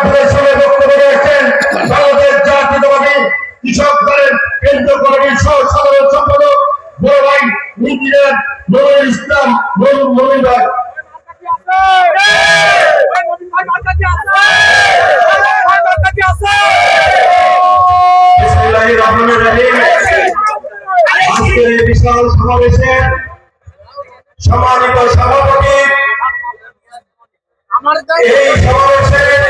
আপনাদের সামনে বক্তব্য রেখেছেন বাংলাদেশ জাতীয়তাবাদী কৃষক দলের কেন্দ্র কমিটির সহ সাধারণ সম্পাদক বড় ভাই ইঞ্জিনিয়ার নুরুল ইসলাম নুরুল মমিন ভাই বিশাল সমাবেশে সম্মানিত সভাপতি এই সমাবেশে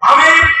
¡Amén!